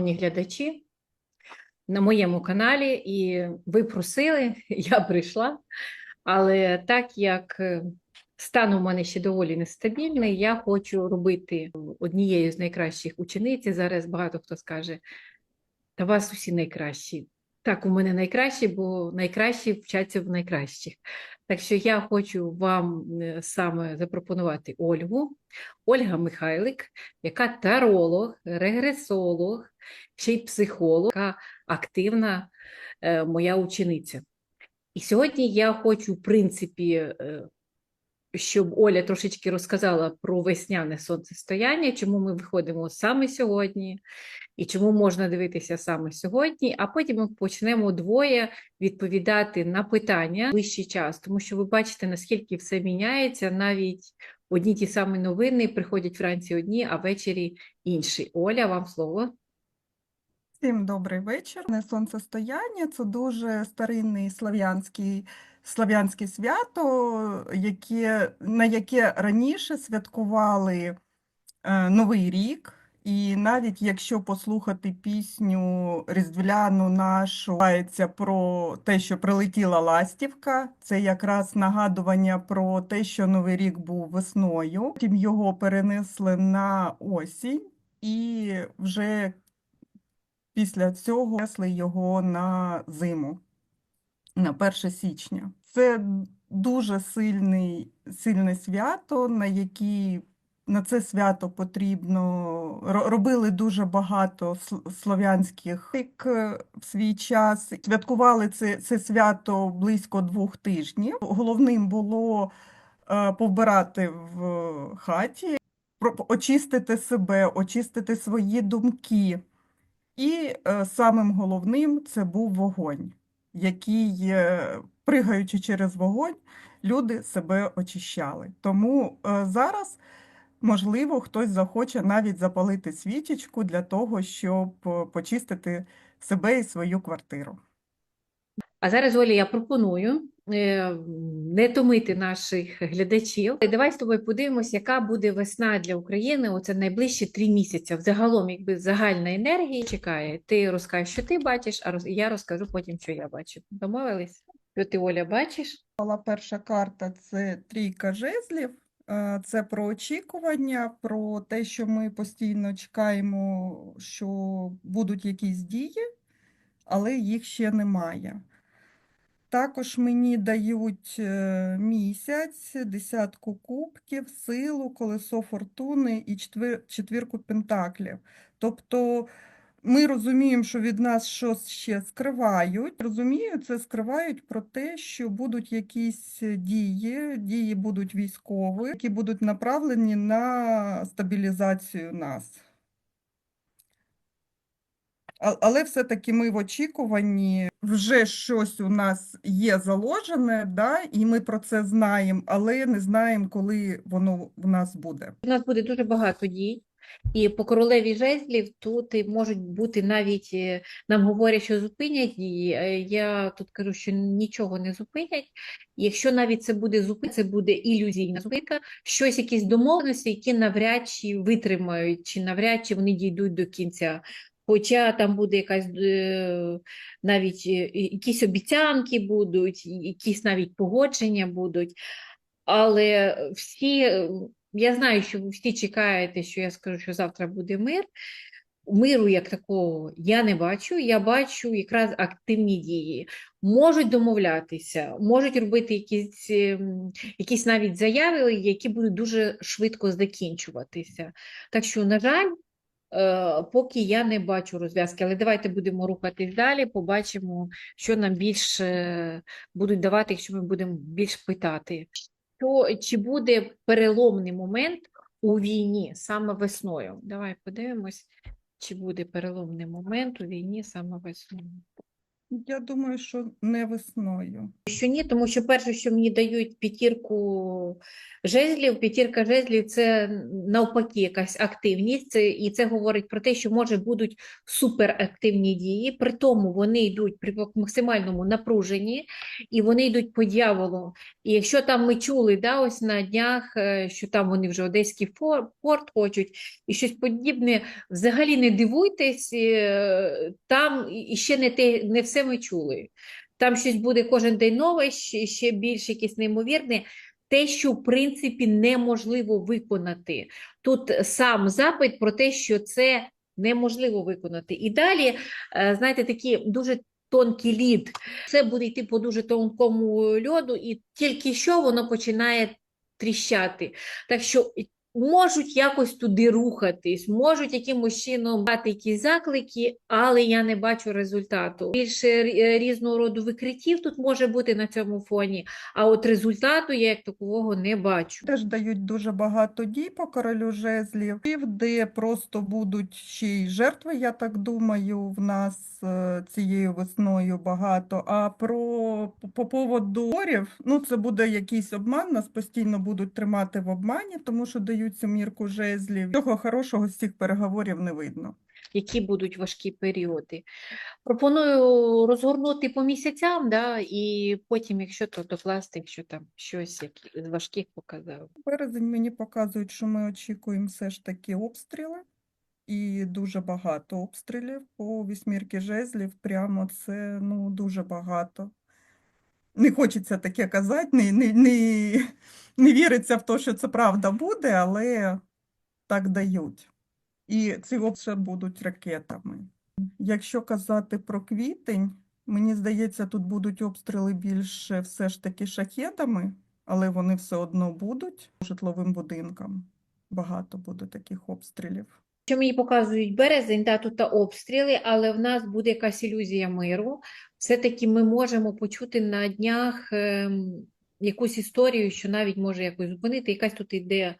шановні глядачі, на моєму каналі, і ви просили, я прийшла. Але так як е, стан у мене ще доволі нестабільний, я хочу робити однією з найкращих учениць. Зараз багато хто скаже, та вас усі найкращі. Так, у мене найкращі, бо найкращі вчаться в найкращих. Так що я хочу вам е, саме запропонувати Ольгу, Ольга Михайлик, яка таролог, регресолог, ще й психолог, яка активна е, моя учениця. І сьогодні я хочу, в принципі, е, щоб Оля трошечки розказала про весняне сонцестояння, чому ми виходимо саме сьогодні, і чому можна дивитися саме сьогодні, а потім ми почнемо двоє відповідати на питання ближчий час, тому що ви бачите, наскільки все міняється, навіть одні ті самі новини приходять вранці одні, а ввечері інші. Оля, вам слово. Всім добрий вечір. Сонцестояння це дуже старинний слав'янський слав'янське свято, яке, на яке раніше святкували е, Новий рік. І навіть якщо послухати пісню різдвяну нашу про те, що прилетіла ластівка, це якраз нагадування про те, що Новий рік був весною. Потім його перенесли на осінь, і вже після цього внесли його на зиму, на 1 січня. Це дуже сильний, сильне свято, на які на це свято потрібно робили дуже багато слов'янських е, в свій час. Святкували це, це свято близько двох тижнів. Головним було е, повбирати в хаті, очистити себе, очистити свої думки. І е, самим головним це був вогонь, який, е, пригаючи через вогонь, люди себе очищали. Тому е, зараз, можливо, хтось захоче навіть запалити свічечку для того, щоб е, почистити себе і свою квартиру. А зараз, Олі, я пропоную не томити наших глядачів. Давай з тобою подивимось, яка буде весна для України. Оце найближчі три місяці. Взагалом, якби загальна енергія чекає. Ти розкажеш, що ти бачиш, а я розкажу потім, що я бачу. Домовились? Що ти, Оля, бачиш? Перша карта це трійка жезлів. Е, Це про очікування, про те, що ми постійно чекаємо, що будуть якісь дії, але їх ще немає. Також мені дають е, місяць, десятку кубків, силу, колесо фортуни і четвірку пентаклів. Тобто ми розуміємо, що від нас щось ще скривають. Розумію, це скривають про те, що будуть якісь дії, дії будуть військові, які будуть направлені на стабілізацію нас. Але все-таки ми в очікуванні, вже щось у нас є заложене, да, і ми про це знаємо, але не знаємо, коли воно в нас буде. У нас буде дуже багато дій. І по королеві жезлів тут можуть бути навіть, е, нам говорять, що зупинять е, Я тут кажу, що нічого не зупинять. Якщо навіть це буде зупинка, це буде ілюзійна зупинка, щось, якісь домовленості, які навряд чи витримають, чи навряд чи вони дійдуть до кінця. Хоча там буде якась е, навіть е, якісь обіцянки будуть, якісь навіть погодження будуть. Але всі, е, я знаю, що ви всі чекаєте, що я скажу, що завтра буде мир. Миру як такого я не бачу, я бачу якраз активні дії. Можуть домовлятися, можуть робити якісь, ем, якісь навіть заяви, які будуть дуже швидко закінчуватися. Так що, на жаль, е, поки я не бачу розв'язки, але давайте будемо рухатись далі, побачимо, що нам більше будуть давати, якщо ми будемо більш питати. То чи буде переломний момент у війні саме весною? Давай подивимось, чи буде переломний момент у війні саме весною. Я думаю, що не весною. Що ні, тому що перше, що мені дають п'ятірку жезлів, п'ятірка жезлів це навпаки якась активність, і це говорить про те, що може будуть суперактивні дії, при тому вони йдуть при максимальному напруженні, і вони йдуть по дьяволу. І якщо там ми чули, да, ось на днях, е, що там вони вже Одеський порт хочуть і щось подібне, взагалі не дивуйтесь, е, там і ще не те, не все ми чули. Там щось буде кожен день нове, ще, ще більш якесь неймовірне. Те, що в принципі неможливо виконати. Тут сам запит про те, що це неможливо виконати. І далі, е, знаєте, такі дуже тонкий лід. Це буде йти по дуже тонкому льоду, і тільки що воно починає тріщати. Так що можуть якось туди рухатись, можуть якимось чином дати якісь заклики, але я не бачу результату. Більше різного роду викриттів тут може бути на цьому фоні, а от результату я як такового не бачу. Теж дають дуже багато дій по королю жезлів, де просто будуть ще й жертви, я так думаю, в нас е, цією весною багато. А про по поводу орів, ну це буде якийсь обман, нас постійно будуть тримати в обмані, тому що дають цю мірку жезлів. Чого хорошого з цих переговорів не видно. які будуть важкі періоди. Пропоную розгорнути по місяцям, да, і потім, якщо то докласти, якщо там щось як з важких показав. Березень мені показують, що ми очікуємо все ж таки обстріли. І дуже багато обстрілів по вісьмірки жезлів. Прямо це ну, дуже багато. Не хочеться таке казати, не, не, не, не віриться в те, що це правда буде, але так дають. І ці обстріли будуть ракетами. Якщо казати про квітень, мені здається, тут будуть обстріли більше все ж таки шахедами, але вони все одно будуть житловим будинкам. Багато буде таких обстрілів. Що мені показують березень, да, тут та обстріли, але в нас буде якась ілюзія миру. Все-таки ми можемо почути на днях ем, якусь історію, що навіть може якось зупинити, якась тут іде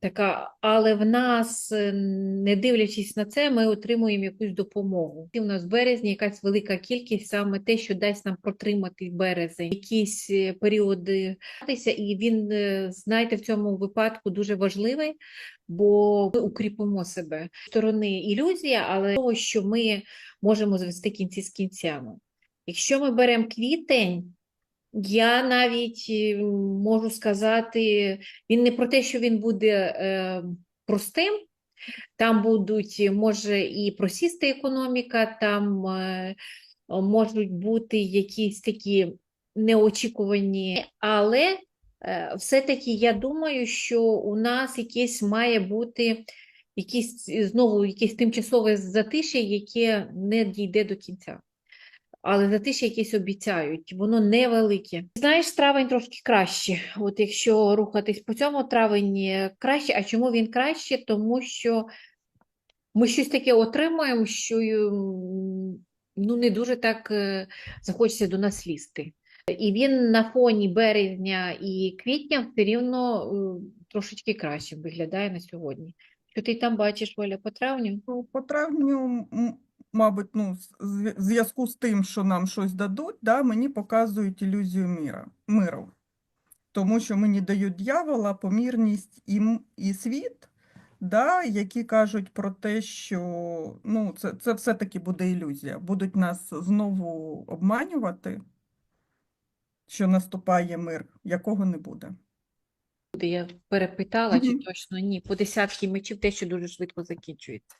така, але в нас, е, не дивлячись на це, ми отримуємо якусь допомогу. І в нас в березні якась велика кількість, саме те, що дасть нам протримати березень, якісь е, періоди, і він, е, знаєте, в цьому випадку дуже важливий, бо ми укріпимо себе. Сторони ілюзія, але того, що ми можемо звести кінці з кінцями. Якщо ми беремо квітень, я навіть е, можу сказати, він не про те, що він буде е, простим. Там будуть, може, і просісти економіка, там е, можуть бути якісь такі неочікувані, але все-таки я думаю, що у нас якесь має бути якісь, знову якесь тимчасове затишя, яке не дійде до кінця але затиші якісь обіцяють, воно невелике. Знаєш, травень трошки краще. От якщо рухатись по цьому травень краще. А чому він краще? Тому що ми щось таке отримуємо, що ну, не дуже так е, захочеться до нас лізти. І він на фоні березня і квітня все рівно е, трошечки краще виглядає на сьогодні. Що ти там бачиш, Оля, по травню? Ну, По травню, мабуть, ну, в зв'язку з тим, що нам щось дадуть, да, мені показують ілюзію міра, миру. Тому що мені дають дьявола, помірність і, і світ, да, які кажуть про те, що ну, це, це все-таки буде ілюзія. Будуть нас знову обманювати, що наступає мир, якого не буде. Буде, Я перепитала, чи точно ні. По десятки мечів те, що дуже швидко закінчується.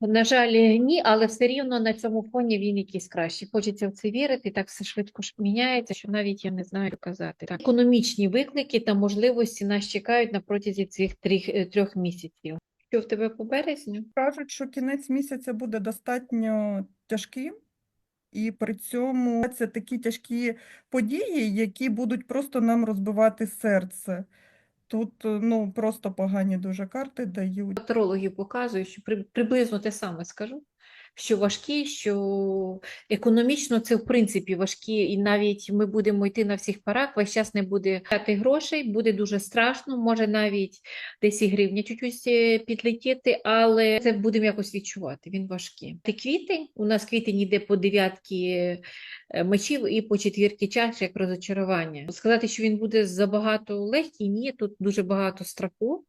На жаль, ні, але все рівно на цьому фоні він якийсь кращий. Хочеться в це вірити, так все швидко міняється, що навіть я не знаю, казати. Так, економічні виклики та можливості нас чекають на протязі цих трьох, е, трьох місяців. Що в тебе по березню? Кажуть, що кінець місяця буде достатньо тяжким, і при цьому це такі тяжкі події, які будуть просто нам розбивати серце. Тут е, ну, просто погані дуже карти дають. Патрологи показують, що при- приблизно те саме скажу. Що важкі, що економічно це в принципі важкі, і навіть ми будемо йти на всіх парах, весь час не буде дати грошей, буде дуже страшно, може навіть десь і гривня чуть-чуть е, підлетіти, але це будемо якось відчувати, він важкий. Ти квітень, у нас квітень йде по дев'ятки е, мечів і по четвірки чаш, як розочарування. Сказати, що він буде забагато легкий, ні, тут дуже багато страху.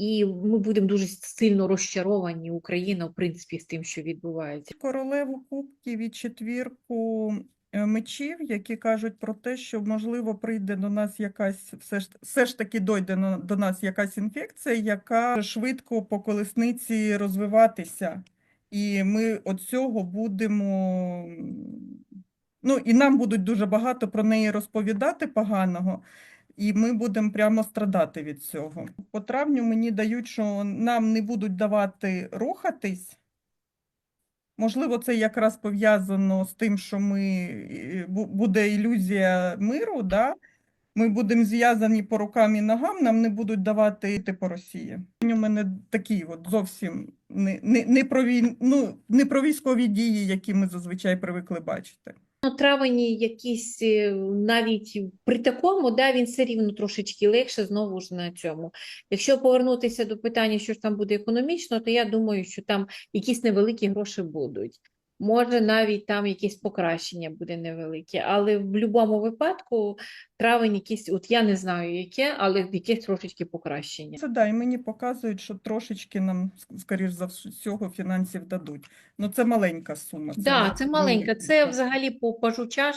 І ми будемо дуже сильно розчаровані, Україна, в принципі, з тим, що відбувається. Королеву кубків і четвірку е, мечів, які кажуть про те, що можливо прийде до нас якась, все ж, все ж таки дойде до нас якась інфекція, яка швидко по колесниці розвиватися. І ми від цього будемо. Ну, і нам будуть дуже багато про неї розповідати поганого, і ми будемо прямо страдати від цього. По травню мені дають, що нам не будуть давати рухатись. Можливо, це якраз пов'язано з тим, що ми, е, буде ілюзія миру, да? Ми будемо зв'язані по рукам і ногам, нам не будуть давати йти по Росії. У мене такі от зовсім не, не, не, про війн, ну, не про військові дії, які ми зазвичай привикли бачити. Травені якісь е, навіть при такому, да, він все рівно трошечки легше знову ж на цьому. Якщо повернутися до питання, що ж там буде економічно, то я думаю, що там якісь невеликі гроші будуть. Може, навіть там якесь покращення буде невелике, але в будь-якому випадку травень якийсь, от я не знаю яке, але якесь трошечки покращення. Це да, і мені показують, що трошечки нам, скоріш за всього, фінансів дадуть. Ну, це маленька сума. Це Да, це маленька. Це взагалі по пажу чаш,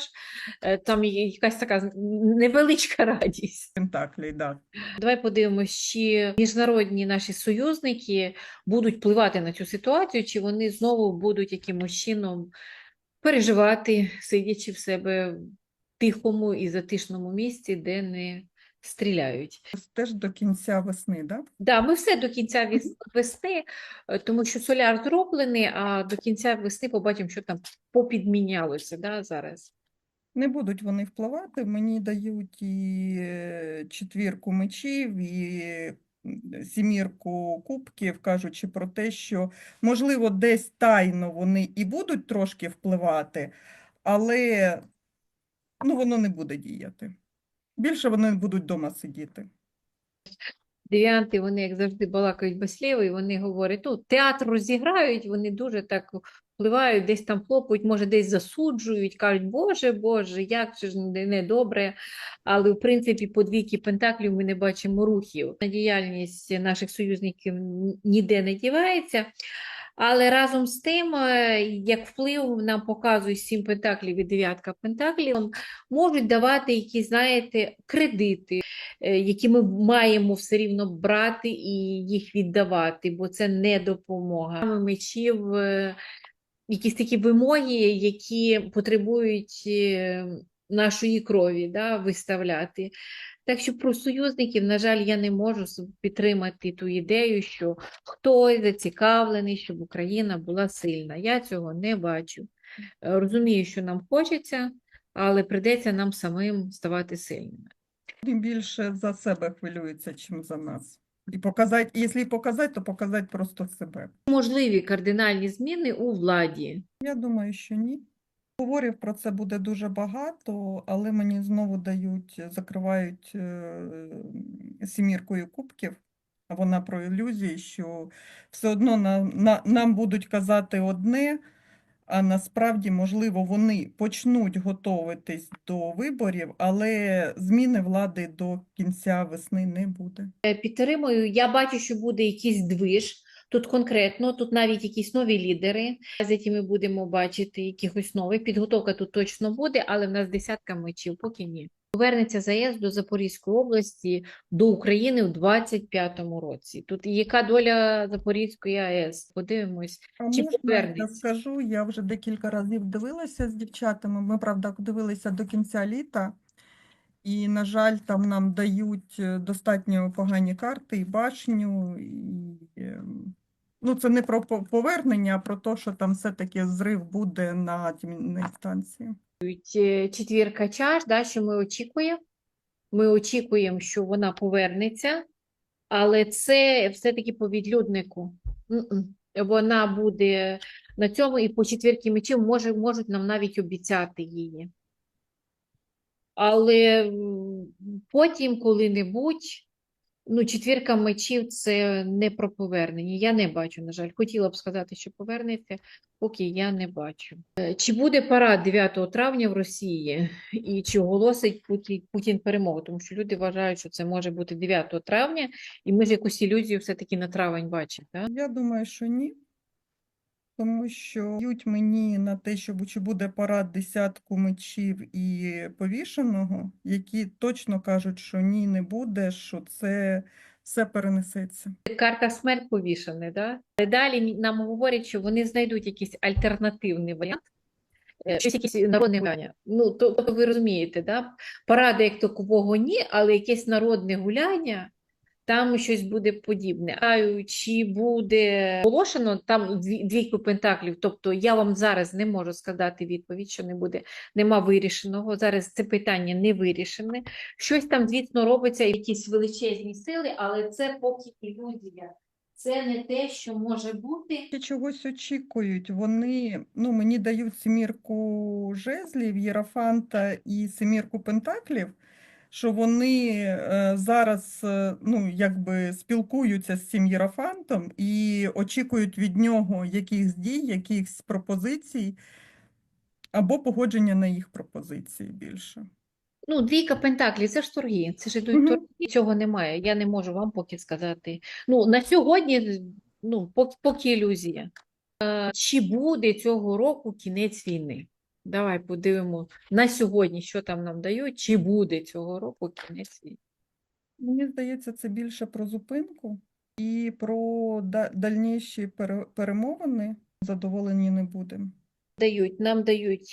е, там є якась така невеличка радість. Пентаклі, да. Давай подивимось, чи міжнародні наші союзники будуть впливати на цю ситуацію, чи вони знову будуть якимось чином переживати, сидячи в себе тихому і затишному місці, де не стріляють. Теж до кінця весни, да? Да, ми все до кінця весни, е, тому що соляр зроблений, а до кінця весни побачимо, що там попідмінялося да, зараз. Не будуть вони впливати. Мені дають і е, четвірку мечів, і сімірку кубків, кажучи про те, що, можливо, десь тайно вони і будуть трошки впливати, але ну, воно не буде діяти. Більше вони будуть вдома сидіти. Девіанти, вони, як завжди, балакають без і вони говорять, ну, театр розіграють, вони дуже так впливають, десь там хлопають, може, десь засуджують, кажуть, Боже, Боже, як же ж недобре. Але, в принципі, по двійки пентаклів ми не бачимо рухів. Діяльність наших союзників ніде не дівається. Але разом з тим, е, як вплив нам показує сім пентаклів і дев'ятка пентаклів, можуть давати якісь, знаєте, кредити, е, які ми маємо все рівно брати і їх віддавати, бо це не допомога. Мечів, е, якісь такі вимоги, які потребують нашої крові да, виставляти. Так що про союзників, на жаль, я не можу підтримати ту ідею, що хтось зацікавлений, щоб Україна була сильна. Я цього не бачу. Е, Розумію, що нам хочеться, але прийдеться нам самим ставати сильними. Тим більше за себе хвилюються, чим за нас. І показати, якщо і показати, то показати просто себе. Можливі кардинальні зміни у владі. Я думаю, що ні. Говорів про це буде дуже багато, але мені знову дають, закривають е, сіміркою кубків. Вона про ілюзії, що все одно на, на, нам будуть казати одне, а насправді, можливо, вони почнуть готуватись до виборів, але зміни влади до кінця весни не буде. Е, Підтримую. Я бачу, що буде якийсь движ. Тут конкретно, тут навіть якісь нові лідери, з якими будемо бачити якихось нових. Підготовка тут точно буде, але в нас десятка мечів, поки ні. Повернеться заїзд до Запорізької області, до України в 25-му році. Тут яка доля Запорізької АЕС? Подивимось. А Чи можна я повернеться? скажу, я вже декілька разів дивилася з дівчатами. Ми, правда, дивилися до кінця літа, і, на жаль, там нам дають е, достатньо погані карти і башню. І, ем, ну, це не про повернення, а про те, що там все-таки зрив буде на атомній станції. Е, Четвірка чаш, да, що ми очікуємо? Ми очікуємо, що вона повернеться, але це все-таки по відлюднику. Вона буде на цьому і по четвірки мечів може, можуть нам навіть обіцяти її. Але потім, коли-небудь, ну, четвірка мечів це не про повернення. Я не бачу, на жаль. Хотіла б сказати, що повернеться, поки я не бачу. Е, Чи буде парад 9 травня в Росії і чи оголосить Путін перемогу? Тому що люди вважають, що це може бути 9 травня, і ми ж якусь ілюзію все-таки на травень бачимо. Так? Я думаю, що ні. Тому що б'ють мені на те, що чи буде парад десятку мечів і повішеного, які точно кажуть, що ні, не буде, що це все перенесеться. Карта смерть повішена, да? Далі нам говорять, що вони знайдуть якийсь альтернативний варіант, е, щось якесь народне гуляння. Ну, то, то ви розумієте, да? Паради як такового ні, але якесь народне гуляння, там щось буде подібне. Чи буде оголошено там дві- двійку пентаклів, тобто я вам зараз не можу сказати відповідь, що не буде, нема вирішеного. Зараз це питання не вирішене. Щось там, звісно, робиться, якісь величезні сили, але це поки ілюзія. Це не те, що може бути. Чогось очікують. Вони ну, мені дають семірку жезлів, Єрофанта і семірку пентаклів, що вони е, зараз е, ну, якби спілкуються з цим Єрофантом і очікують від нього якихось дій, якихось пропозицій або погодження на їх пропозиції більше. Ну, двійка пентаклів, це ж торги, це ж ідуть торги, цього немає. Я не можу вам поки сказати. Ну, на сьогодні, ну, поки, поки ілюзія. Е, Чи буде цього року кінець війни? Давай подивимо на сьогодні, що там нам дають, чи буде цього року кінець війни. Мені здається, це більше про зупинку і про дальніші пере- перемовини. Задоволені не будемо. дають, нам дають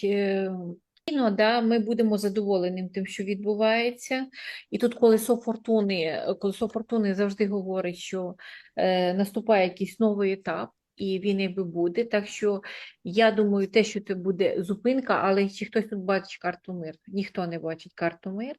кіно, да, ми будемо задоволеним тим, що відбувається. І тут колесо фортуни, колесо фортуни завжди говорить, що е, наступає якийсь новий етап, і він якби буде. Так що я думаю, те, що це буде зупинка, але чи хтось тут бачить карту мир? Ніхто не бачить карту мир.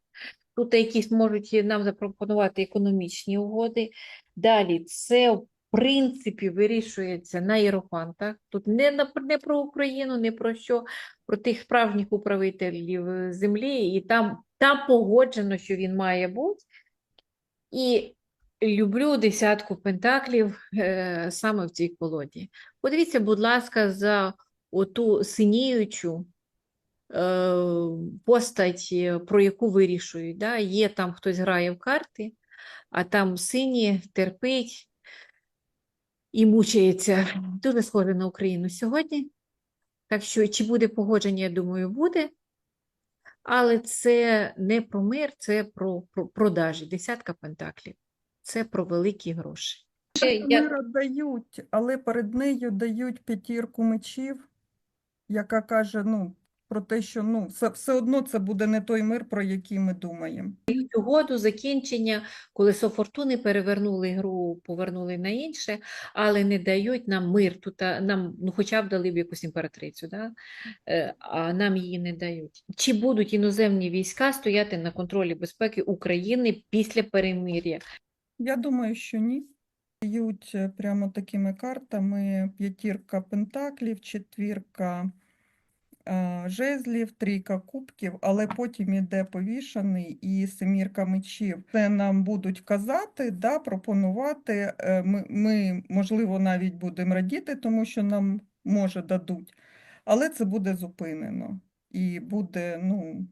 Тут якісь можуть нам запропонувати економічні угоди. Далі це в принципі вирішується на єрофантах. Тут не, на, не про Україну, не про що, про тих справжніх управителів е, землі, і там, там погоджено, що він має бути. І люблю десятку пентаклів е, саме в цій колоді. Подивіться, будь ласка, за оту синіючу е, постать, е, про яку вирішують. Да? Є там хтось грає в карти, а там сині терпить і мучається. Дуже схоже на Україну сьогодні. Так що, чи буде погодження, я думаю, буде. Але це не про мир, це про, про продажі. Десятка пентаклів. Це про великі гроші. Мира дають, але перед нею дають п'ятірку мечів, яка каже, ну, про те, що ну, все, все одно це буде не той мир, про який ми думаємо. дають угоду, закінчення, колесо фортуни перевернули гру, повернули на інше, але не дають нам мир. Тут нам, ну, хоча б дали б якусь імператрицю, да? Е, а нам її не дають. Чи будуть іноземні війська стояти на контролі безпеки України після перемир'я? Я думаю, що ні. Дають е, прямо такими картами п'ятірка пентаклів, четвірка е, жезлів, трійка кубків, але потім іде повішаний і семірка мечів. Це нам будуть казати, да, пропонувати. е, Ми, ми, можливо, навіть будемо радіти, тому що нам може дадуть, але це буде зупинено і буде, ну,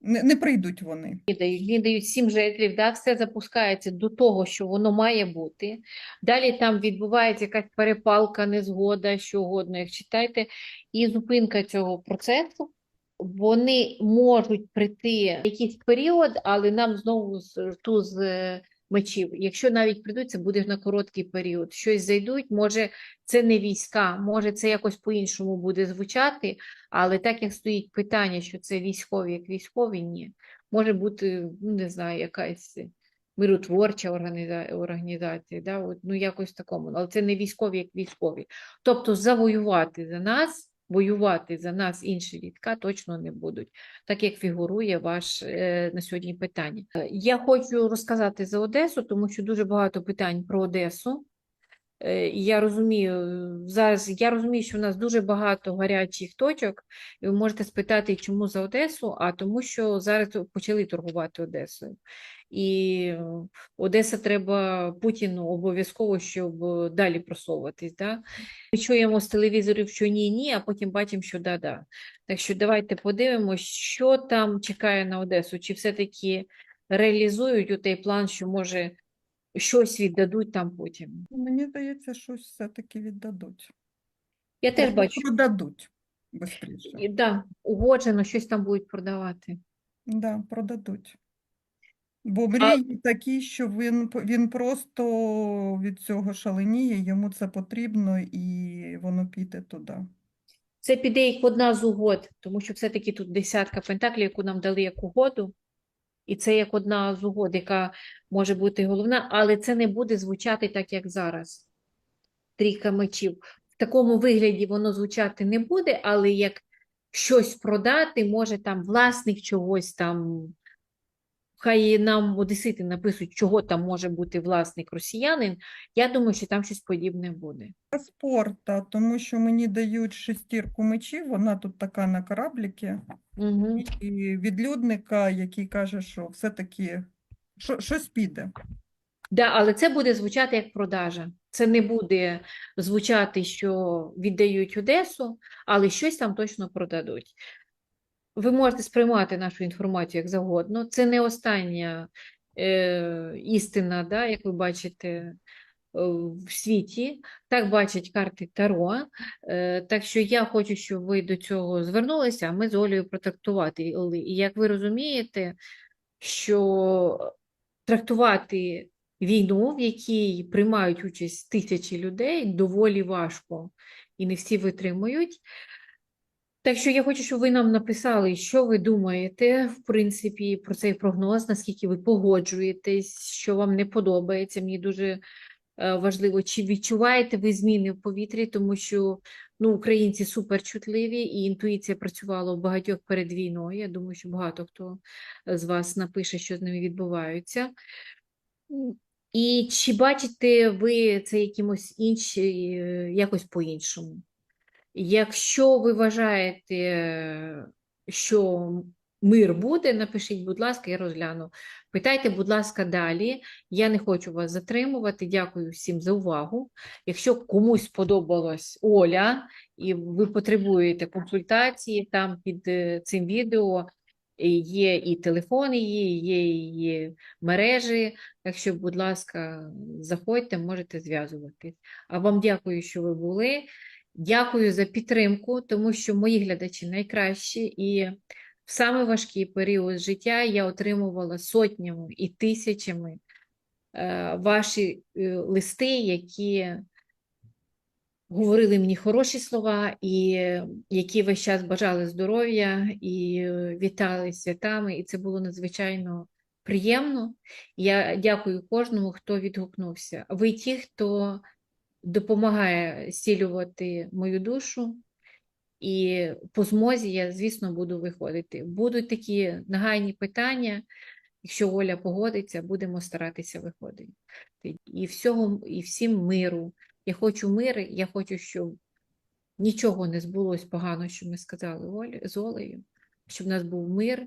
не, не прийдуть вони. Дають, дають сім жителів, да, все запускається до того, що воно має бути. Далі там відбувається якась перепалка, незгода, що угодно, як читайте, і зупинка цього процесу. Вони можуть прийти в якийсь період, але нам знову з туз е, мечів. Якщо навіть прийдуть, це буде на короткий період. Щось зайдуть, може це не війська, може це якось по-іншому буде звучати, але так як стоїть питання, що це військові, як військові, ні. Може бути, ну, не знаю, якась миротворча організа- організація, да? От, ну якось такому, але це не військові, як військові. Тобто завоювати за нас, воювати за нас інші війська точно не будуть, так як фігурує ваш е, на сьогодні питання. Е, Я хочу розказати за Одесу, тому що дуже багато питань про Одесу. Е, Я розумію, зараз я розумію, що в нас дуже багато гарячих точок, і ви можете спитати, чому за Одесу, а тому, що зараз почали торгувати Одесою. І Одеса треба Путіну обов'язково, щоб далі просовуватись. Да? Ми чуємо з телевізорів, що ні, ні, а потім бачимо, що да-да. Так що давайте подивимось, що там чекає на Одесу, чи все-таки реалізують у той план, що може щось віддадуть там потім. Мені здається, щось все-таки віддадуть. Я теж бачу. Продадуть швидше. Да, угоджено, щось там будуть продавати. Да, продадуть. Бо мрії такі, що він, він просто від цього шаленіє, йому це потрібно, і воно піде туди. Це піде як одна з угод, тому що все-таки тут десятка пентаклів, яку нам дали як угоду, і це як одна з угод, яка може бути головна, але це не буде звучати так, як зараз. Трійка мечів. В такому вигляді воно звучати не буде, але як щось продати, може там власник чогось там. Хай нам одесити напишуть, чого там може бути власник росіянин. Я думаю, що там щось подібне буде. Спорта, тому що мені дають шестірку мечів, вона тут така на корабліки, Угу. і відлюдника, який каже, що все-таки що, щось піде. Да, але це буде звучати як продажа. Це не буде звучати, що віддають Одесу, але щось там точно продадуть. Ви можете сприймати нашу інформацію як завгодно. Це не остання е, істина, да, як ви бачите е, в світі. Так бачать карти Таро. Е, так що я хочу, щоб ви до цього звернулися, а ми з Олею протрактувати. І як ви розумієте, що трактувати війну, в якій приймають участь тисячі людей, доволі важко, і не всі витримують. Так що я хочу, щоб ви нам написали, що ви думаєте, в принципі, про цей прогноз, наскільки ви погоджуєтесь, що вам не подобається. Мені дуже е, важливо, чи відчуваєте ви зміни в повітрі, тому що ну, українці суперчутливі, і інтуїція працювала у багатьох перед війною. Я думаю, що багато хто з вас напише, що з ними відбувається. І чи бачите ви це якимось інший, е, якось по-іншому? Якщо ви вважаєте, що мир буде, напишіть, будь ласка, я розгляну. Питайте, будь ласка, далі. Я не хочу вас затримувати. Дякую всім за увагу. Якщо комусь сподобалась Оля і ви потребуєте консультації, там під е, цим відео е, є і телефони, її, є її мережі. Так що, будь ласка, заходьте, можете зв'язуватись. А вам дякую, що ви були. Дякую за підтримку, тому що мої глядачі найкращі, і в саме важкий період життя я отримувала сотнями і тисячами е, ваші е, листи, які говорили мені хороші слова, і е, які весь час бажали здоров'я і вітали святами, і це було надзвичайно приємно. Я дякую кожному, хто відгукнувся. Ви ті, хто допомагає зцілювати мою душу, і по змозі я, звісно, буду виходити. Будуть такі нагайні питання, якщо Оля погодиться, будемо старатися виходити. І всього, і всім миру. Я хочу миру, я хочу, щоб нічого не збулось погано, що ми сказали Олі, з Олею, щоб у нас був мир